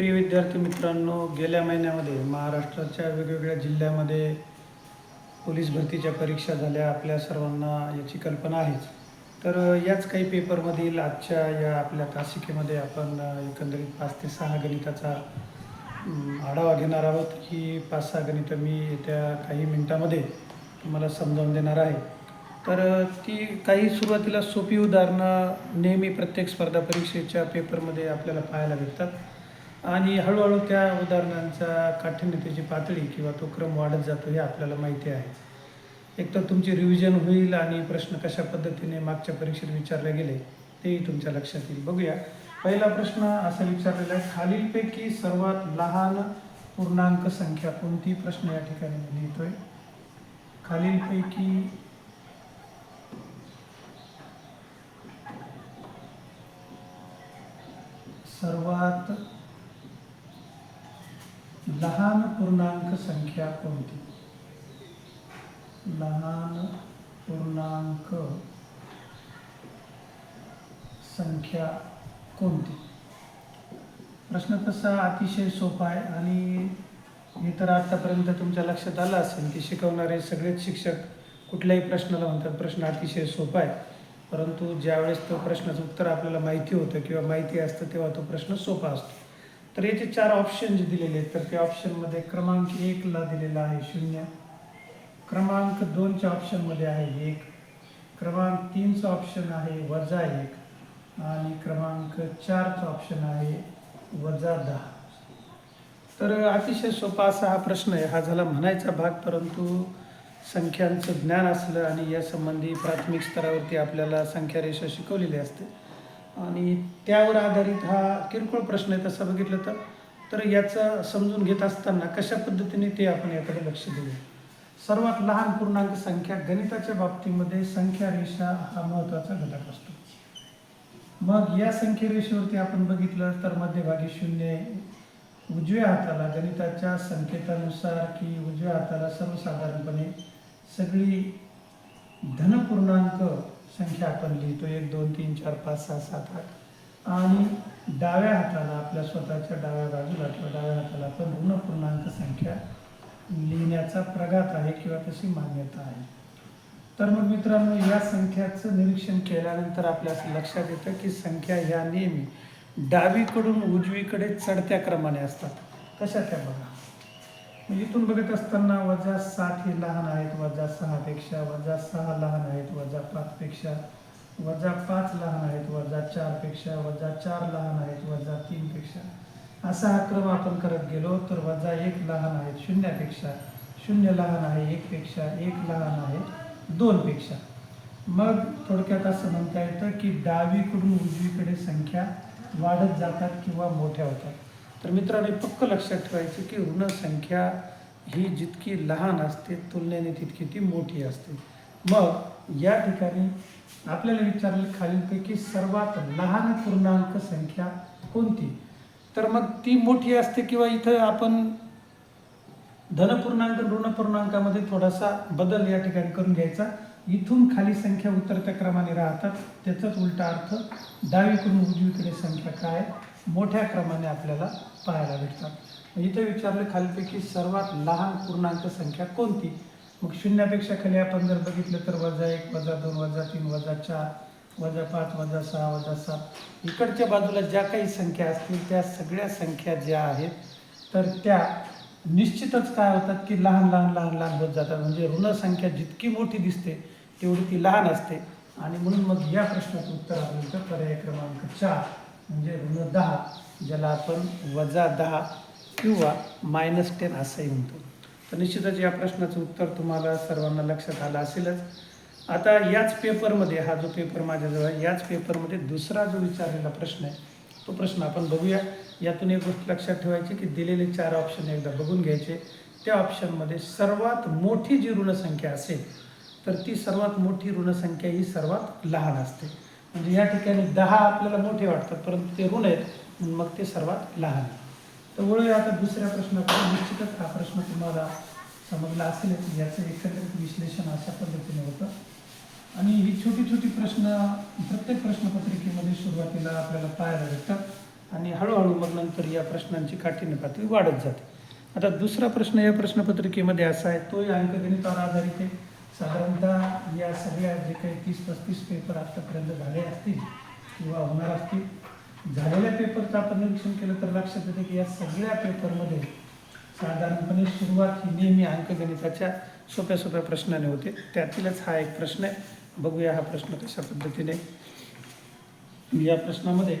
प्रिय विद्यार्थी मित्रांनो गेल्या महिन्यामध्ये महाराष्ट्राच्या वेगवेगळ्या जिल्ह्यामध्ये पोलीस भरतीच्या परीक्षा झाल्या. आपल्या सर्वांना याची कल्पना आहेच. तर याच काही पेपरमधील आजच्या या आपल्या तासिकेमध्ये आपण एकंदरीत पाच ते सहा गणिताचा आढावा घेणार आहोत. ही पाच सहा गणितं मी येत्या काही मिनटामध्ये तुम्हाला समजावून देणार आहे. तर ती काही सुरुवातीला सोपी उदाहरणं नेहमी प्रत्येक स्पर्धा परीक्षेच्या पेपरमध्ये आपल्याला पाहायला भेटतात. आणि हळूहळू त्या उदाहरणांचा काठिण्यतेची पातळी किंवा तो क्रम वाढत जातो हे आपल्याला माहिती आहे. एक तर तुमची रिव्हिजन होईल आणि प्रश्न कशा पद्धतीने मागच्या परीक्षेत विचारले गेले तेही तुमच्या लक्षात येईल. बघूया. पहिला प्रश्न असा विचारलेला आहे खालीलपैकी सर्वात लहान पूर्णांक संख्या कोणती? प्रश्न या ठिकाणी मी लिहितोय. खालीलपैकी सर्वात लहान पूर्णांक संख्या कोणती? लहान पूर्णांक संख्या कोणती? प्रश्न तसा अतिशय सोपा आहे आणि हे तर आतापर्यंत तुमच्या लक्षात आलं असेल की शिकवणारे सगळेच शिक्षक कुठल्याही प्रश्नाला म्हणतात. प्रश्न अतिशय सोपा आहे. परंतु ज्यावेळेस तो प्रश्नाचं उत्तर आपल्याला माहिती होतं किंवा माहिती असतं तेव्हा तो प्रश्न सोपा असतो. तर याचे चार ऑप्शन जे दिलेले आहेत तर त्या ऑप्शनमध्ये क्रमांक एकला दिलेला आहे शून्य. क्रमांक दोनच्या ऑप्शनमध्ये आहे एक. क्रमांक तीनचं ऑप्शन आहे वजा एक. आणि क्रमांक चारचं ऑप्शन आहे वजा दहा. तर अतिशय सोपा असा हा प्रश्न आहे. हा झाला म्हणायचा भाग परंतु संख्यांचं ज्ञान असलं आणि यासंबंधी प्राथमिक स्तरावरती आपल्याला संख्या रेषा शिकवलेली असते. आणि त्यावर आधारित हा किरकोळ प्रश्न आहे तसा बघितलं तर. तर याचं समजून घेत असताना कशा पद्धतीने ते आपण याकडे लक्ष देऊ? सर्वात लहान पूर्णांक संख्या गणिताच्या बाबतीमध्ये संख्या रेषा हा महत्त्वाचा घटक असतो. मग या संख्या रेषेवरती आपण बघितलं तर मध्यभागी शून्य उजव्या हाताला गणिताच्या संकेतानुसार की उजव्या हाताला सर्वसाधारणपणे सगळी धनपूर्णांक संख्या आपण लिहितो. एक दोन तीन चार पाच सहा सात आठ. आणि डाव्या हाताला आपल्या स्वतःच्या डाव्या बाजूला किंवा डाव्या हाताला आपण ऋणपूर्णांक संख्या लिहिण्याचा प्रघात आहे किंवा तशी मान्यता आहे. तर मग मित्रांनो या संख्याचं निरीक्षण केल्यानंतर आपल्या असं लक्षात येतं की संख्या ह्या नेहमी डावीकडून उजवीकडे चढत्या क्रमाने असतात. कशा त्या बघा? म्हणजे इथून बघत असताना वजा सात हे लहान आहेत वजा सहापेक्षा वजा सहा लहान आहेत वजा पाचपेक्षा वजा पाच लहान आहेत वजा चारपेक्षा वजा चार लहान आहेत वजा तीनपेक्षा असा हा क्रम आपण करत गेलो तर वजा एक लहान आहेत शून्यापेक्षा शून्य लहान आहे एकपेक्षा एक लहान आहे दोनपेक्षा मग थोडक्यात असं म्हणता येतं की डावीकडून उजवीकडे संख्या वाढत जातात किंवा मोठ्या होतात. तर मित्रांनो पक्क लक्षात ठेवायचं की ऋण संख्या ही जितकी लहान असते तुलनेने तितकी ती मोठी असते. मग या ठिकाणी आपल्याला विचारलं खालीलपैकी सर्वात लहान पूर्णांक संख्या कोणती? तर मग ती मोठी असते किंवा इथं आपण धनपूर्णांक ऋणपूर्णांकामध्ये थोडासा बदल या ठिकाणी करून घ्यायचा. इथून खाली संख्या उतरत्या क्रमाने राहतात. त्याचाच उलटा अर्थ डावीकडून उजवीकडे संख्या काय? मोठ्या क्रमाने आपल्याला पाहायला भेटतात. इथे विचारलं खालीपैकी सर्वात लहान पूर्णांक संख्या कोणती? मग शून्यापेक्षा खाली आपण जर बघितलं तर वजा एक वजा दोन वजा तीन वजा चार वजा पाच वजा सहा वजा सात. इकडच्या बाजूला ज्या काही संख्या असतील त्या सगळ्या संख्या ज्या आहेत तर त्या निश्चितच काय होतात की लहान लहान लहान लहान होत जातात. म्हणजे ऋण संख्या जितकी मोठी दिसते तेवढी ती लहान असते. आणि म्हणून मग या प्रश्नाचं उत्तर आपलं पर्याय क्रमांक चार. म्हणजे ऋण दहा ज्याला आपण वजा दहा किंवा मायनस टेन असंही म्हणतो. तर निश्चितच या प्रश्नाचं उत्तर तुम्हाला सर्वांना लक्षात आलं असेलच. आता याच पेपरमध्ये हा जो पेपर माझ्याजवळ आहे याच पेपरमध्ये दुसरा जो विचारलेला प्रश्न आहे तो प्रश्न आपण बघूया. यातून एक गोष्ट लक्षात ठेवायची की दिलेले चार ऑप्शन एकदा बघून घ्यायचे. त्या ऑप्शनमध्ये सर्वात मोठी जी ऋणसंख्या असेल तर ती सर्वात मोठी ऋणसंख्या ही सर्वात लहान असते. म्हणजे या ठिकाणी दहा आपल्याला मोठे वाटतात परंतु ते ऋण आहेत म्हणून मग ते सर्वात लहान तर वळूया आता दुसऱ्या प्रश्नाकडे. निश्चितच हा प्रश्न तुम्हाला समजला की याचं एकत्रित विश्लेषण अशा पद्धतीने होतं. आणि ही छोटी छोटी प्रश्न प्रत्येक प्रश्नपत्रिकेमध्ये सुरुवातीला आपल्याला पाहायला भेटतात आणि हळूहळू मग नंतर या प्रश्नांची काठीण्य पातळी वाढत जाते. आता दुसरा प्रश्न या प्रश्नपत्रिकेमध्ये असा आहे तोही अंकगणितावर आधारित आहे. साधारणतः या सगळ्या जे काही तीस पस्तीस पेपर आत्तापर्यंत झाले असतील किंवा होणार असतील झालेल्या पेपरचं आपण निरीक्षण केलं तर लक्षात येतं की या सगळ्या पेपरमध्ये साधारणपणे सुरुवात ही नेहमी अंकगणिताच्या सोप्या सोप्या प्रश्नाने होते. त्यातीलच हा एक प्रश्न आहे. बघूया हा प्रश्न कशा पद्धतीने या प्रश्नामध्ये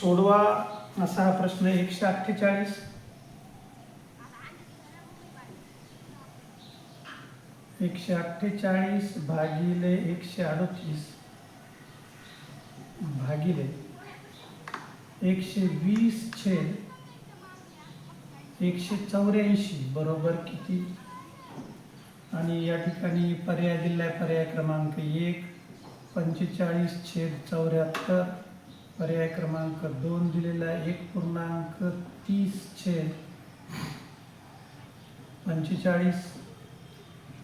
सोडवा असा हा प्रश्न एकशे अठ्ठेचाळीस. एकशे अठ्ठेचाळीस भागिले एकशे अडतीस. भागिले एकशे वीस छेद एकशे चौऱ्याऐंशी बरोबर किती? आणि या ठिकाणी पर्याय दिलाय पर्याय क्रमांक एक पंचेचाळीस छेद चौऱ्याहत्तर. पर्याय क्रमांक दोन दिलेला आहे एक पूर्णांक तीस छेद पंचेचाळीस.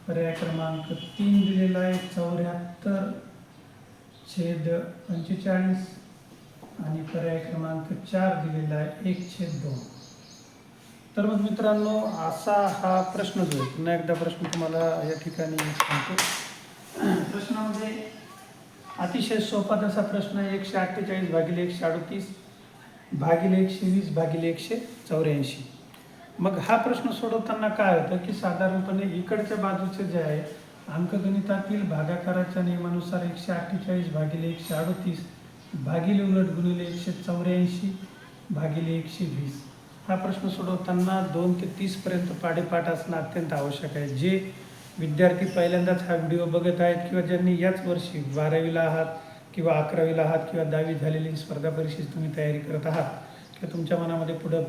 पर्याय क्रमांक तीन दिलेला आहे चौऱ्याहत्तर छेद पंचेचाळीस. आणि पर्याय क्रमांक चार दिलेला आहे एक छेद दोन. तर मग मित्रांनो असा हा प्रश्न जो आहे पुन्हा एकदा प्रश्न तुम्हाला या ठिकाणी सांगतो. प्रश्नामध्ये अतिशय सोपा तसा प्रश्न आहे एकशे अठ्ठेचाळीस भागिले एकशे अडतीस भागिले एकशे वीस भागिले एकशे चौऱ्याऐंशी. मग हा प्रश्न सोडवताना काय होतं की साधारणपणे इकडच्या बाजूचे जे आहे अंकगणितातील भागाकाराच्या नियमानुसार एकशे अठ्ठेचाळीस भागिले एकशे अडतीस भागिले उलट गुणिले एकशे चौऱ्याऐंशी भागिले एकशे वीस. हा प्रश्न सोडवताना दोन ते तीसपर्यंत पाडेपाठ असणं अत्यंत आवश्यक आहे. जे विद्यार्थी पहिल्यांदाच हा व्हिडिओ बघत आहेत किंवा ज्यांनी याच वर्षी बारावीला आहात किंवा अकरावीला आहात किंवा दहावी झालेली स्पर्धा परीक्षेची तुम्ही तयारी करत आहात किंवा तुमच्या मनामध्ये पुढं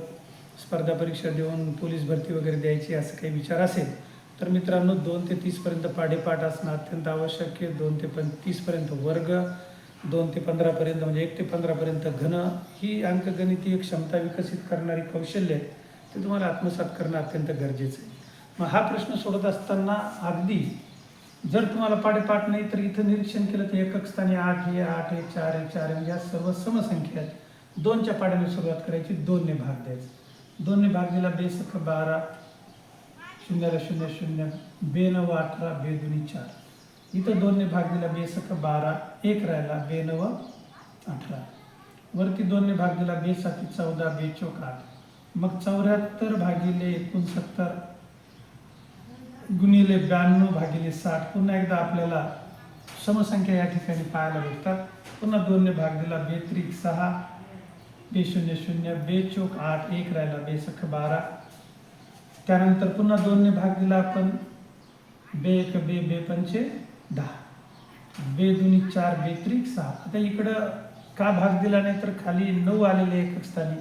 स्पर्धा परीक्षा देऊन पोलीस भरती वगैरे द्यायची असं काही विचार असेल तर मित्रांनो दोन ते तीसपर्यंत पाढेपाठ असणं अत्यंत आवश्यक आहे. दोन ते पण तीसपर्यंत वर्ग दोन ते पंधरापर्यंत म्हणजे एक ते पंधरापर्यंत घन ही अंकगणितीय क्षमता विकसित करणारी कौशल्य आहेत ते तुम्हाला आत्मसात करणं अत्यंत गरजेचं आहे. मग हा प्रश्न सोडत असताना अगदी जर तुम्हाला पाठीपाठ नाही तर इथं निरीक्षण केलं तर एकक स्थानी आठ हे आठ हे चार हे चार हे या सर्व समसंख्या आहेत दोनच्या पाड्याने सुरुवात करायची दोनने भाग द्यायचा. दोनने भाग दिला बेसक बारा शून्याला शून्य शून्य बे नव अठरा बे दोन्ही चार. इथं दोनने भाग दिला बेसक बारा एक राहिला बे नव अठरा. वरती दोनने भाग दिला बेसाती चौदा बेचोक आठ. मग चौऱ्याहत्तर भागिले एकोणसत्तर गुणिले ब्याण्णव भागिले साठ पुन्हा एकदा आपल्याला समसंख्या या ठिकाणी पाहायला भेटतात. पुन्हा दोनने भाग दिला बेत्रिक सहा बे शून्य शून्य बे चौक आठ एक राहिला बेसख बारा. त्यानंतर पुन्हा दोनने भाग दिला आपण बे एक बे बे पंचे दहा. बे दुनी चार बेत्रिक सहा. आता इकडं का भाग दिला नाही तर खाली नऊ आलेले एकक स्थानी.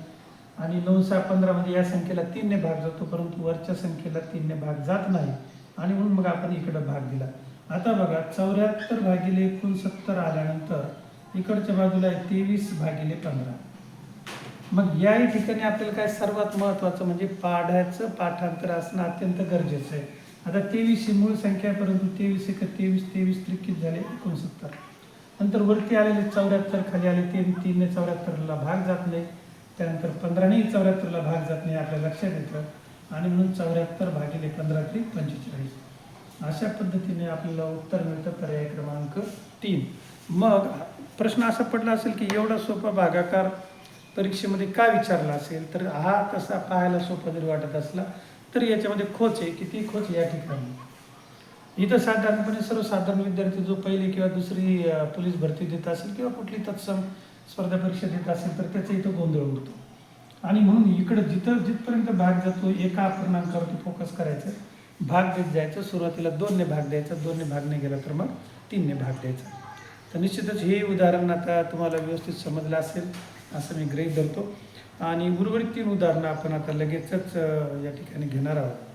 आणि नऊ सहा पंधरामध्ये या संख्येला तीनने भाग जातो परंतु वरच्या संख्येला तीनने भाग जात नाही. आणि म्हणून मग आपण इकडं भाग दिला. आता बघा चौऱ्याहत्तर भागिले एकोणसत्तर आल्यानंतर इकडच्या बाजूला आहे तेवीस भागिले पंधरा. मग याही ठिकाणी आपल्याला काय सर्वात महत्त्वाचं म्हणजे पाढ्याचं पाठांतर असणं अत्यंत गरजेचं आहे. आता तेवीस ही मूळ संख्या आहे परंतु तेवीस एक तेवीस तेवीस त्रिकीत झाले एकोणसत्तर. नंतर वरती आलेले चौऱ्याहत्तर खाली आले तीन तीनने चौऱ्याहत्तरला भाग जात नाही. त्यानंतर पंधराने चौऱ्याहत्तरला भाग जात नाही आपल्या लक्षात येतं. आणि म्हणून चौऱ्याहत्तर भागिले पंधरा ते पंचेचाळीस. अशा पद्धतीने आपल्याला उत्तर मिळतं पर्याय क्रमांक तीन. मग प्रश्न असा पडला असेल की एवढा सोपा भागाकार परीक्षेमध्ये का विचारला असेल? तर हा तसा पाहायला सोपा जरी वाटत असला तरी याच्यामध्ये खोच आहे किती खोच या ठिकाणी. इथं साधारणपणे सर्वसाधारण विद्यार्थी जो पहिली किंवा दुसरी पोलीस भरती देत असेल किंवा कुठली तत्सम स्पर्धा परीक्षा देत असेल तर त्याचा इथं गोंधळ उडतो. आणि म्हणून इकडं जिथं जिथपर्यंत भाग जातो एका पूर्णांकावरती फोकस करायचं. भाग देत जायचं सुरुवातीला दोनने भाग द्यायचा दोनने भाग नाही गेला तर मग तीनने भाग द्यायचा. तर निश्चितच हे उदाहरण आता तुम्हाला व्यवस्थित समजलं असेल असं मी गृहीत धरतो. आणि उर्वरित तीन उदाहरणं आपण आता लगेचच या ठिकाणी घेणार आहोत.